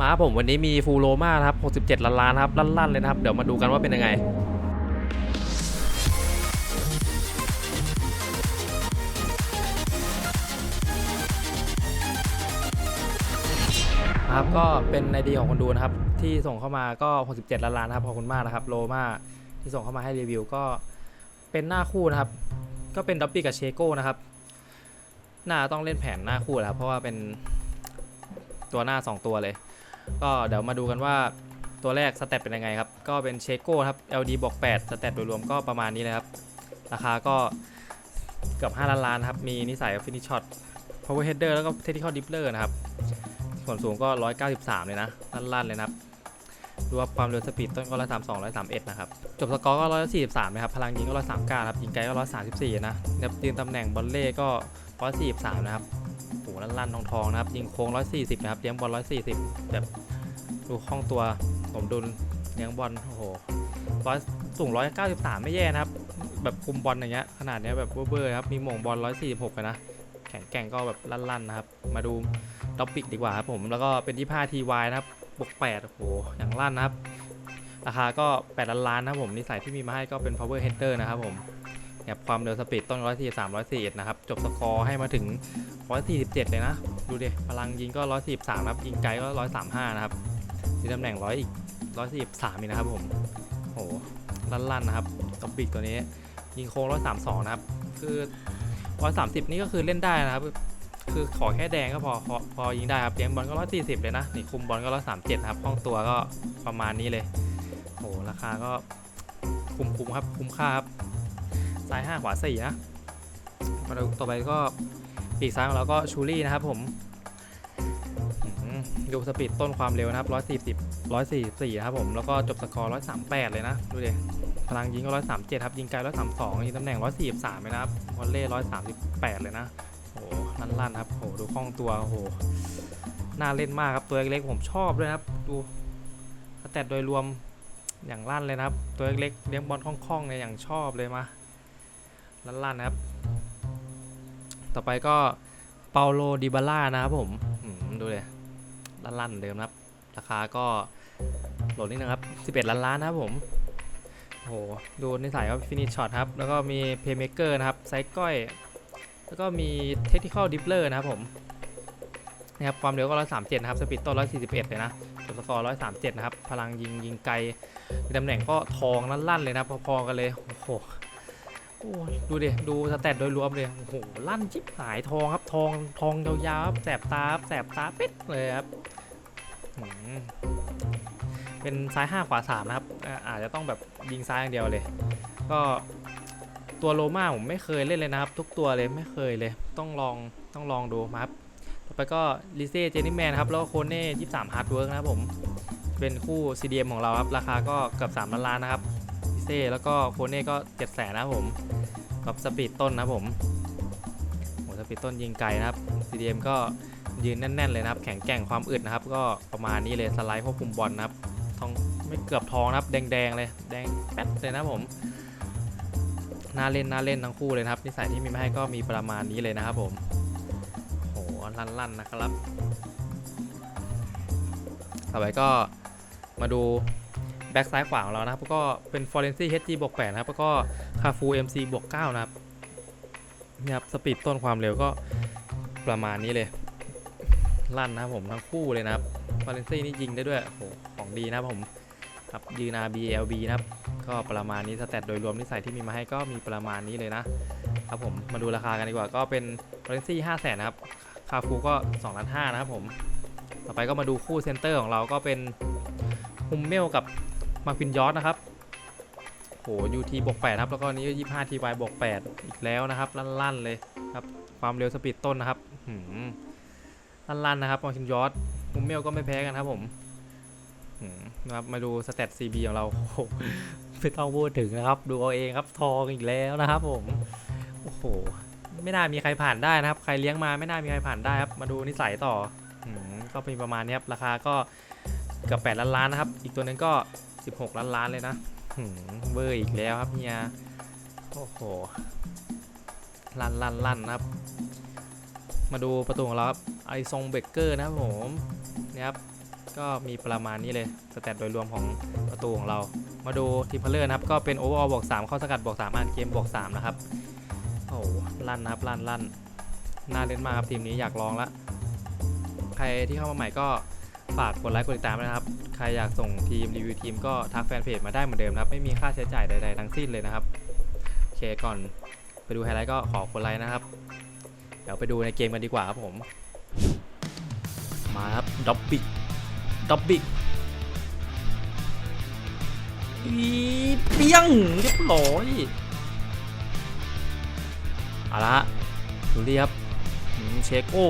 มาครับผมวันนี้มีฟูโรมาครับ 67 ล้านล้านครับ ลั่นๆเลยนะครับ เดี๋ยวมาดูกันว่าเป็นยังไงครับก็เป็นไอดีของคนดูนะครับ ที่ส่งเข้ามาก็ 67 ล้านล้านครับขอบคุณมากนะครับโลมาที่ส่งเข้ามาให้รีวิวก็เป็นหน้าคู่นะครับ ก็เป็นด็อปปี้กับเชโก้นะครับ หน้าต้องเล่นแผนหน้าคู่แหล้วเพราะว่าเป็นตัวหน้า 2 ตัวเลย ก็เดี๋ยวมาดูกันว่าตัวแรกสเตตเป็นยังไงครับ ก็เป็นเชโก้ครับ LD บวก8สเตตโดยรวมก็ประมาณนี้เลยครับ ราคาก็เกือบ 5 ล้านล้านครับ มีนิสัยฟินิชช็อต power header แล้วก็ technical dippler นะครับ ส่วนสูงก็ 193 เลยนะลั่นๆเลยนะครับรวมความเร็วสปีดต้นก็132 131นะครับ จบสกอร์ก็143นะครับ พลังยิงก็139ครับ ยิงไกลก็134นะแบบยืนตำแหน่งบอลเล่ก็143นะครับ หลั่นๆทองๆนะครับยิงโค้ง 140 นะครับเลี้ยงบอล 140 แบบดูคล่องตัวผมดุลเลี้ยงบอลโอ้โหร้อยสูง 193 ไม่แย่นะครับ แบบคุมบอลอย่างเงี้ยขนาดเนี้ยแบบเบอร์ๆครับมีหม่งบอล 146นะแข็งแกร่งก็แบบลั่นๆนะครับ มาดูท็อปิกดีกว่าครับผมแล้วก็เป็นที่ผ้า TY นะครับบวก8โอ้โหอย่างลั่นนะครับราคาก็8ล้านล้านนะครับผมนิสัยที่มีมาให้ก็เป็น power header นะครับผม เนี่ยความเร็วสปีดต้น143 141นะครับ จบสกอร์ให้มาถึง147เลยนะ ดูดิพลังยิงก็143ครับยิงไกลก็135นะครับมีตำแหน่ง100อีก143อีกนะครับผมโอ้โหลั่นๆนะครับท็อปิกตัวนี้ ยิงโค้ง132นะครับ คือ130นี่ก็คือเล่นได้นะครับ คือขอแค่แดงก็พอพอพอยิงได้ครับเลี้ยงบอลก็ร้อยสี่สิบเลยนะนี่คุมบอลก็ร้อยสามเจ็ดครับห้องตัวก็ประมาณนี้เลยโหราคาก็คุ้มคุ้มครับคุ้มค่าครับ ซ้ายห้าขวาสี่นะมาดูต่อไปก็ปีกซ้ายของเราก็ชูรี่นะครับผมดูสปีดต้นความเร็วนะครับร้อยสี่สิบร้อยสี่สี่ครับผมแล้วก็จบสกอร์ร้อยสามแปดเลยนะ ดูดิพลังยิงก็ร้อยสามเจ็ดครับ ยิงไกลร้อยสามสองยิงตำแหน่งร้อยสี่สามเลยนะครับวอลเล่ร้อยสามสิบแปดเลยนะโอ้โหลั่นครับโอ้โหดูคล่องตัวโอ้โหน่าเล่นมากครับตัวเล็กๆผมชอบด้วยนะครับ ดูแตทโดยรวมอย่างลั่นเลยนะครับ ตัวเล็กๆเลี้ยงบอลคล่องๆเนี่ยอย่างชอบเลยมา ลั่นๆนะครับ ต่อไปก็เปาโลดิบาล่านะครับผมดูเลยลั่นๆเดิมนะครับ ราคาก็โหลดนิดนึงครับ 11 ล้านล้านนะครับผมโอ้โหดูในสายก็ฟินิชช็อตครับ แล้วก็มีเพย์เมเกอร์นะครับ ไซส์ก้อย แล้วก็มี technical dippler นะครับผมนะครับความเร็วก็ 137 นะครับ สปีดต้น 141 เลยนะจบสกอร์ 137 นะครับ พลังยิงยิงไกลตำแหน่งก็ทองลั่นๆเลยนะพอๆกันเลย โอ้โห โอ้ดูดิดูสแตทโดยรวมเลยโอ้โหลั่นชิบหายทองครับทองทองยาวๆครับแสบตาแสบตาเป็ดเลยครับหืมเป็นซ้าย 5 ขวา 3 นะครับ อาจจะต้องแบบยิงซ้ายอย่างเดียวเลย ก็ตัวโลมาผมไม่เคยเล่นเลยนะครับ ทุกตัวเลยไม่เคยเลย ต้องลองต้องลองดูมาครับ ต่อไปก็ลิเซ่เจนี่แมนครับ แล้วก็โคเน่ยี่สามฮาร์ดเวิร์กนะครับผม เป็นคู่ CDM ของเราครับ ราคาก็เกือบ3ล้านล้านนะครับ เซ่แล้วก็โคเน่ก็7 0 0 0 0นนะครับผมกับสปีดต้นนะครับผมโหสปีดต้นยิงไกลนะครับ CDM ก็ยืนแน่น ๆ เลยนะครับ แข็งแกร่งความอึดนะครับ ก็ประมาณนี้เลยสไลด์ควบคุมบอลนะครับทองไม่เกือบทองนะครับ แดง ๆ เลย แดงแป๊ดเลยนะผมน่าเล่นน่าเล่นทั้งคู่เลยครับนิสัยที่มีมาให้ก็มีประมาณนี้เลยนะครับผมโหลั่นๆนะครับ ต่อไปก็มาดู แบ็กซ้ายขวาของเรานะครับ ก็เป็น f o r e n s i HG บวก8นะครับแล้วก็คาฟู MC บวก9นะครับนี่ครับสปีดต้นความเร็วก็ประมาณนี้เลย ลั่นนะครับผมทั้งคู่เลยนะครับ f o r e n s i นี่ยิงได้ด้วยโอ้โหของดีนะครับผมครับยืน RBLB นะครับ ก็ประมาณนี้สแตทโดยรวมนิสัยที่มีมาให้ก็มีประมาณนี้เลยนะครับผมมาดูราคากันดีกว่าก็เป็นฟอร์เรนซี่ห้าแสนนะครับคาฟูก็2ล้านห้านะครับผม ต่อไปก็มาดูคู่เซนเตอร์ของเราก็เป็นฮุมเมลกับ มาควินยอร์นะครับโหยูทีบวก8ครับ แล้วก็นี้ก็ยี่ห้าทีวายบวก8อีกแล้วนะครับ ลั่นๆเลยครับ ความเร็วสปีดต้นนะครับหืมลั่นๆนะครับมาควินยอร์ฮุมเมลก็ไม่แพ้กันครับผมนะครับมาดูสแตท CB ของเราไม่ต้องพูดถึงนะครับ ดูเอาเองครับทองอีกแล้วนะครับผมโอ้โหไม่น่ามีใครผ่านได้นะครับ ใครเลี้ยงมาไม่น่ามีใครผ่านได้ครับ มาดูนิสัยต่ออก็เป็นประมาณนี้ครับ ราคาก็เกับ8ล้านล้านนะครับ อีกตัวนึงก็16 ล้านล้านเลยนะเบอร์อีกแล้วครับเฮียโอ้โหลั่นลั่นลั่นนะครับ มาดูประตูของเราครับไอซองเบเกอร์นะครับผมเนี่ยครับก็มีประมาณนี้เลยสแตทโดยรวมของประตูของเรา มาดูทีมเพลเลอร์นะครับก็เป็นโอเวอร์ออลบวก3เข้าสกัดบวก3อ่านเกมบวก3นะครับโอ้โหลั่นนะครับลั่นลั่นน่าเล่นมากครับทีมนี้อยากลองละใครที่เข้ามาใหม่ก็ฝากกดไลค์กดติดตามนะครับ ใครอยากส่งทีมรีวิวทีมก็ทักแฟนเพจมาได้เหมือนเดิมนะครับไม่มีค่าใช้จ่ายใดๆทั้งสิ้นเลยนะครับโอเคก่อนไปดูไฮไลท์ก็ขอกดไลค์นะครับ เดี๋ยวไปดูในเกมกันดีกว่าครับผม มาครับด็อบบิกด็อบบิกอีเปียงเรียบร้อยเอาละดูดิครับเชโก้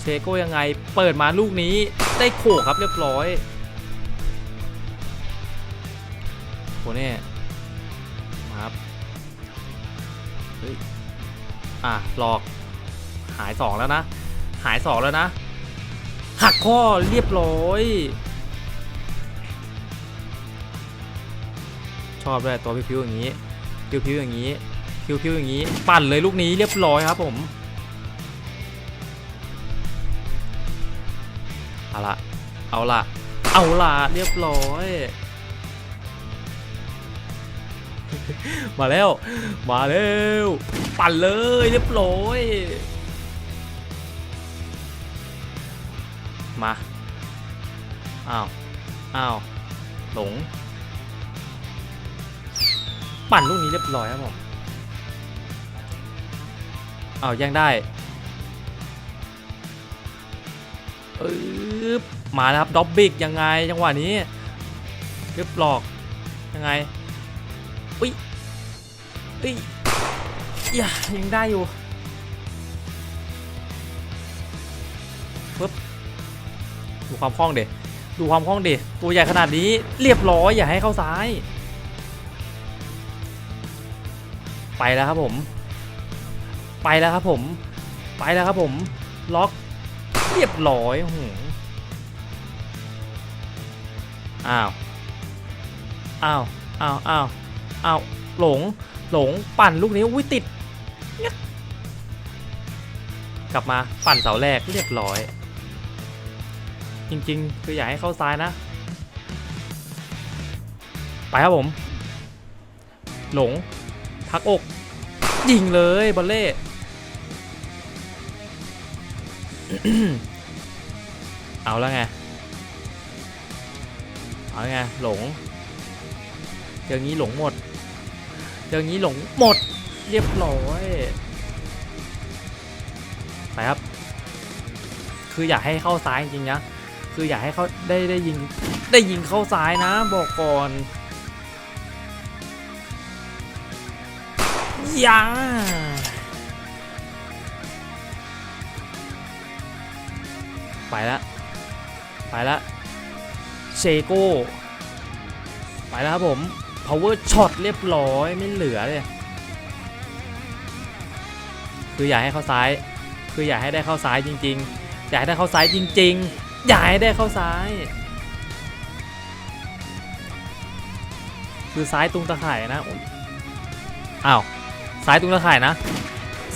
เชโก้ยังไง เปิดมาลูกนี้ได้โขกครับเรียบร้อย โคเน่ครับเฮ้ยอะหลอกหายสองแล้วนะ หายสองแล้วนะ หักข้อเรียบร้อย ชอบด้วยตัวพิ้วๆอย่างนี้พิ้วๆอย่างนี้พิ้วๆอย่างนี้ ปั่นเลยลูกนี้เรียบร้อยครับผมเอาละเอาละเอาละเรียบร้อย มาแล้ว มาแล้วปั่นเลยเรียบร้อยมาอ้าวอ้าวหลง ปั่นลูกนี้เรียบร้อยครับผมอ้าวยังได้เออมาแล้วครับด็อบบิกยังไงจังหวะนี้เรียบหลอกยังไง อุ้ยอุ้ยอย่ายังได้อยู่ปึ๊บดูความคล่องเด็ดูความคล่องเด็ตัวใหญ่ขนาดนี้เรียบร้อยอย่าให้เข้าซ้าย ไปแล้วครับผม ไปแล้วครับผม ไปแล้วครับผม ล็อกเรียบร้อยโอ้โหอ้าว อ้าว อ้าว อ้าว เอาหลงหลงปั่นลูกนี้อุ้ยติด กลับมาปั่นเสาแรกเรียบร้อย จริงๆ คืออยากให้เข้าซ้ายนะ ไปครับผม หลงพักอก ยิงเลยบอลเล่เอาแล้วไง เอาไงหลงเจองี้หลงหมด เจองี้หลงหมดเรียบร้อยไปครับ คืออยากให้เข้าซ้ายจริงๆนะคืออยากให้เขาได้ได้ยิงได้ยิงเข้าซ้ายนะ บอกก่อนอยาไปแล้วไปแล้วเชโก้ไปแล้วครับผม power shot เรียบร้อยไม่เหลือเลย คืออยากให้เข้าซ้าย คืออยากให้ได้เข้าซ้ายจริง ๆ อยากให้ได้เข้าซ้ายจริง ๆ อยากให้ได้เข้าซ้าย คือซ้ายตรงตะข่ายนะ อ้าว ซ้ายตรงตะข่ายนะ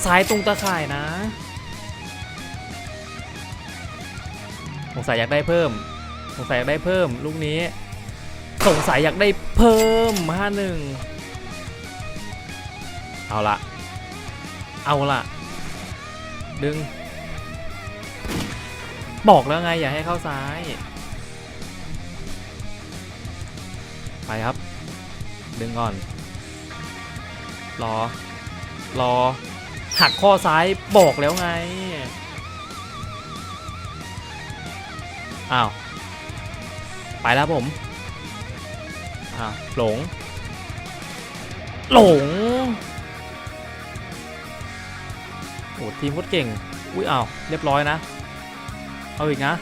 ซ้ายตรงตะข่ายนะสงสัยอยากได้เพิ่มสงสัยอยากได้เพิ่มลูกนี้ สงสัยอยากได้เพิ่มห้าหนึ่งเอาละเอาละดึง บอกแล้วไงอย่าให้เข้าซ้าย ไปครับ ดึงก่อน รอ รอ หักข้อซ้ายบอกแล้วไง อ้าว ไปแล้วผม อ้าวหลง หลง โอ้ทีมโคตรเก่ง อุ้ยอ้าวเรียบร้อยนะ เอาอีกนะ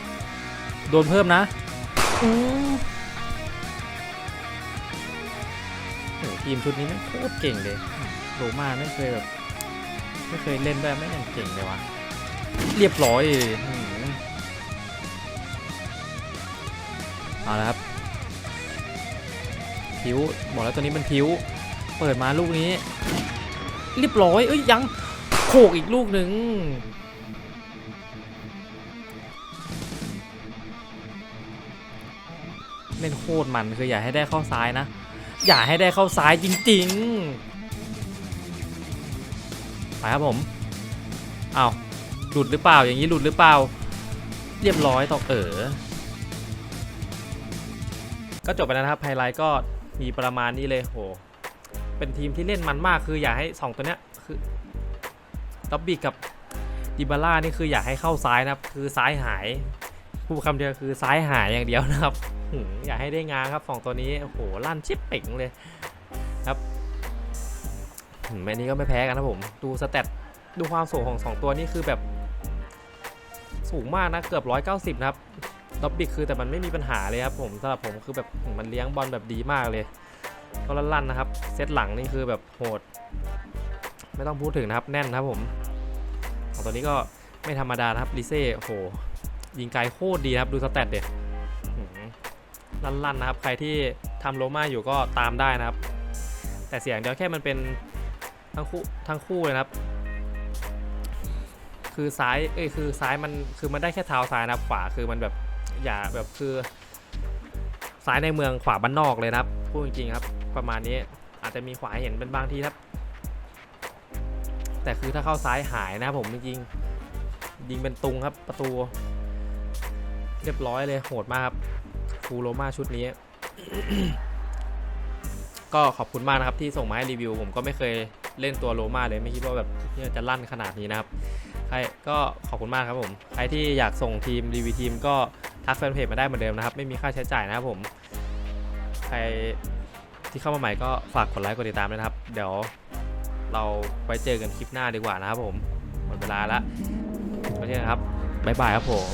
โดนเพิ่มนะอือโอ้ทีมชุดนี้แม่งโคตรเก่งเลยโรมาไม่เคยแบบไม่เคยเล่นได้ไม่ยังเก่งเลยวะเรียบร้อยเอาละครับ พิวบอกแล้วตัวนี้มันพิ้ว เปิดมาลูกนี้เรียบร้อยเอ้ยยังโขกอีกลูกหนึ่งเล่นโคตรมันคืออย่าให้ได้เข้าซ้ายนะ อย่าให้ได้เข้าซ้ายจริงๆไปครับผมเอาหลุดหรือเปล่าอย่างนี้หลุดหรือเปล่า เรียบร้อยตอกเออก็จบไปแล้วนะครับไฮไลท์ก็ มีประมาณนี้เลยโห เป็นทีมที่เล่นมันมากคืออย่าให้ 2 ตัวเนี้ยคือด็อบบี้กับดิบาร่านี่คืออยากให้เข้าซ้ายนะครับ คือซ้ายหายพูดคำเดียวคือซ้ายหายอย่างเดียวนะครับอยากให้ได้งานครับสองตัวนี้โอ้โหลั่นชิปเป่งเลยครับแม่นี้ก็ไม่แพ้กันนะผมดูสเตตดูความสูงของสองตัวนี้คือแบบสูงมากนะเกือบ 190 นะครับ ด็อบบี้คือแต่มันไม่มีปัญหาเลยครับผมสำหรับผมคือแบบมันเลี้ยงบอลแบบดีมากเลยก็ลั่นๆนะครับ เซตหลังนี่คือแบบโหด ไม่ต้องพูดถึงนะครับแน่นครับผมของตัวนี้ก็ไม่ธรรมดานะครับลิเซ่โหยิงไกลโคตรดีครับดูสแตทเด็ดลั่นๆนะครับ ใครที่ทำโลมาอยู่ก็ตามได้นะครับ แต่เสียงเดียวแค่มันเป็นทั้งคู่ทั้งคู่เลยนะครับ คือซ้ายเอ้ยคือซ้ายมันคือมันได้แค่เท้าซ้ายนะครับขวาคือมันแบบ อย่าแบบคือซ้ายในเมืองขวาบ้านนอกเลยนะครับพูดจริงๆครับ ประมาณนี้อาจจะมีขวาให้เห็นเป็นบางทีครับ แต่คือถ้าเข้าซ้ายหายนะผมจริงๆยิงเป็นตุงครับประตู เรียบร้อยเลยโหดมากครับฟูโรมาชุดนี้ ก็ขอบคุณมากนะครับที่ส่งมาให้รีวิว ผมก็ไม่เคยเล่นตัวโรมาเลยไม่คิดว่าแบบจะลั่นขนาดนี้นะครับใครก็ขอบคุณมากครับผม ใครที่อยากส่งทีมรีวิวทีมก็ ทักแฟนเพจมาได้เหมือนเดิมนะครับ ไม่มีค่าใช้จ่ายนะครับผม ใครที่เข้ามาใหม่ก็ฝากกดไลค์กดติดตามนะครับ เดี๋ยวเราไปเจอกันคลิปหน้าดีกว่านะครับผม หมดเวลาละโอเคครับ บ๊ายบายครับผม